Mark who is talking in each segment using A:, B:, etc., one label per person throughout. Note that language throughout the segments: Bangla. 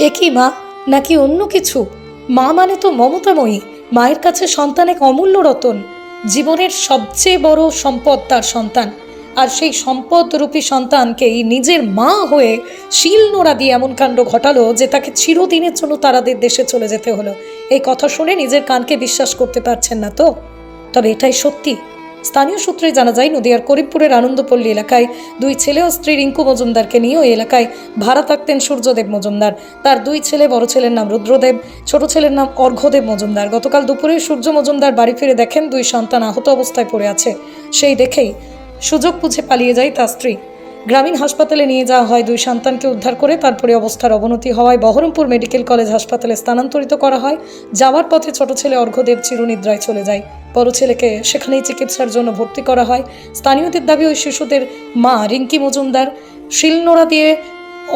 A: একই মা? নাকি অন্য কিছু? মা মানে তো মমতাময়ী, মায়ের কাছে সন্তান এক অমূল্য রতন। জীবনের সবচেয়ে বড় সম্পদ তার সন্তান। আর সেই সম্পদরূপী সন্তানকেই নিজের মা হয়ে শিল নোড়া দিয়ে এমন কাণ্ড ঘটালো যে তাকে চিরদিনের জন্য তারাদের দেশে চলে যেতে হলো। এই কথা শুনে নিজের কানকে বিশ্বাস করতে পারছেন না তো? তবে এটাই সত্যি। স্থানীয় সূত্রে জানা যায়, নদিয়ার করিমপুরের আনন্দপল্লী এলাকায় দুই ছেলে ও স্ত্রী রিঙ্কু মজুমদারকে নিয়ে ওই এলাকায় ভাড়া থাকতেন সূর্যদেব মজুমদার। তার দুই ছেলে, বড় ছেলের নাম রুদ্রদেব, ছোট ছেলের নাম অর্ঘদেব মজুমদার। গতকাল দুপুরে সূর্য মজুমদার বাড়ি ফিরে দেখেন দুই সন্তান আহত অবস্থায় পড়ে আছে। সেই দেখেই সুযোগ বুঝে পালিয়ে যায় তার স্ত্রী। গ্রামীণ হাসপাতালে নিয়ে যাওয়া হয় দুই সন্তানকে উদ্ধার করে, তারপরে অবস্থার অবনতি হওয়ায় বহরমপুর মেডিকেল কলেজ হাসপাতালে স্থানান্তরিত করা হয়। যাওয়ার পথে ছোট ছেলে অর্ঘদেব চিরনিদ্রায় চলে যায়। বড় ছেলেকে সেখানেই চিকিৎসার জন্য ভর্তি করা হয়। স্থানীয়দের দাবি ওই শিশুদের মা রিঙ্কি মজুমদার শিলনোড়া দিয়ে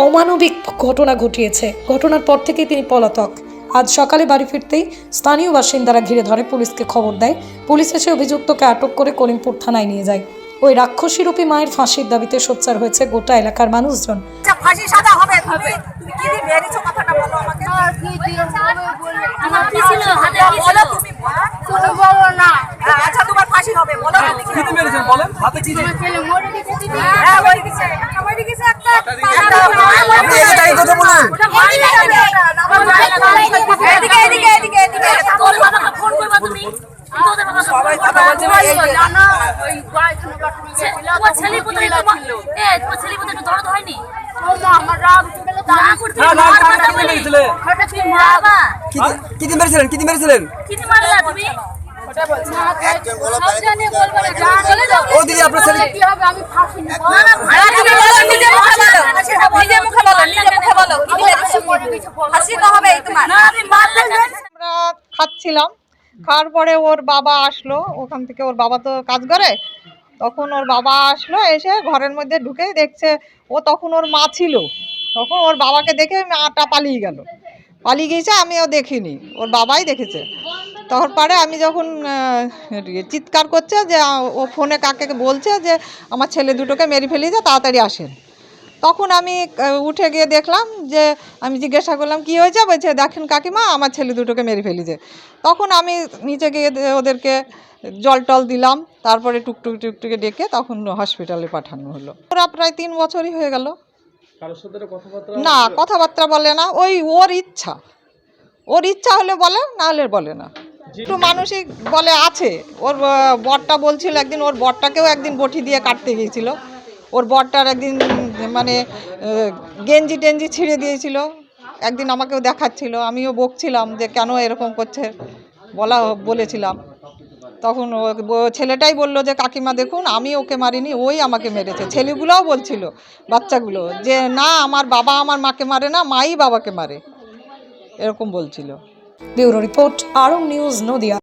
A: অমানবিক ঘটনা ঘটিয়েছে। ঘটনার পর থেকেই তিনি পলাতক। আজ সকালে বাড়ি ফিরতেই স্থানীয় বাসিন্দারা ঘিরে ধরে পুলিশকে খবর দেয়। পুলিশ এসে অভিযুক্তকে আটক করে করিমপুর থানায় নিয়ে যায়। ওই রাক্ষসীরূপী মায়ের ফাঁসির দাবিতে সোচ্চার হয়েছে গোটা এলাকার মানুষজন।
B: আচ্ছা ফাঁসি সাজা হবে হবে তুমি কি দিয়ে কথাটা বলো আমাকে।
C: আমার কি ছিল? হাতে কি ছিল।
B: তুমি বলো।
C: কোনো বলো না।
B: আচ্ছা তোমার ফাঁসি হবে বলো কি
D: মেরেছেন বলেন? হাতে কি
C: ছেলে মরে গেছে দিদি
B: হ্যাঁ মরে গেছে। মরে গেছে একটা একটা
D: আপনি এটাই কথা বলুন
C: ওটা মারি না।
B: এদিকে এদিকে। এদিকে এদিকে
C: তোর বাবাকে ফোন করবা তুমি?
B: সবাই কথা বলছে না, এই যে-
C: না, না, ওই গায়ে কাটুনি ছেলে কোথায়? তোমার এ তোমার ছেলে কোথায়? একটু হয়নি
D: মেরেছিলেন? কি মেরেছিলেন। ও দিদি আপনার ছেলে?
E: আমরা খাচ্ছিলাম খাওয়ার পরে ওর বাবা আসলো ওখান থেকে ওর বাবা তো কাজ করে। তখন ওর বাবা আসলো, এসে ঘরের মধ্যে ঢুকে দেখছে ও তখন ওর মা ছিল। তখন ওর বাবাকে দেখে মাটা পালিয়ে গেল। পালিয়ে গিয়েছে, আমিও দেখিনি, ওর বাবাই দেখেছে। তখন পরে আমি যখন চিৎকার করছে যে ও ফোনে কাকে বলছে যে, আমার ছেলে দুটোকে মেরে ফেলিয়েছে তাড়াতাড়ি আসেন। তখন আমি উঠে গিয়ে দেখলাম যে আমি জিজ্ঞাসা করলাম কি হয়েছে? বলছে দেখেন কাকিমা আমার ছেলে দুটোকে মেরে ফেলেছে। তখন আমি নিচে গিয়ে ওদেরকে জল টল দিলাম তারপরে টুকটুক টুকটুকে ডেকে তখন হসপিটালে পাঠানো হলো। ওরা প্রায় তিন বছরই হয়ে গেল। না কথাবার্তা বলে না ওই ওর ইচ্ছা। ওর ইচ্ছা হলে বলে না হলে বলে না। একটু মানসিক বলে আছে। ওর বরটা বলছিল একদিন ওর বরটাকেও একদিন বটি দিয়ে কাটতে গিয়েছিল। ওর বরটার একদিন মানে গেঞ্জি টেঞ্জি ছিঁড়ে দিয়েছিল। একদিন আমাকেও দেখাচ্ছিল, আমিও বকছিলাম যে কেন এরকম করছে, বলা বলেছিলাম। তখন ছেলেটাই বলল যে, কাকিমা, দেখুন, আমি ওকে মারিনি, ওই আমাকে মেরেছে। ছেলেগুলোও বলছিল, বাচ্চাগুলো, যে, না, আমার বাবা আমার মাকে মারে না, মাই বাবাকে মারে। এরকম বলছিল।
A: Bureau report, Aarong news, Nadia.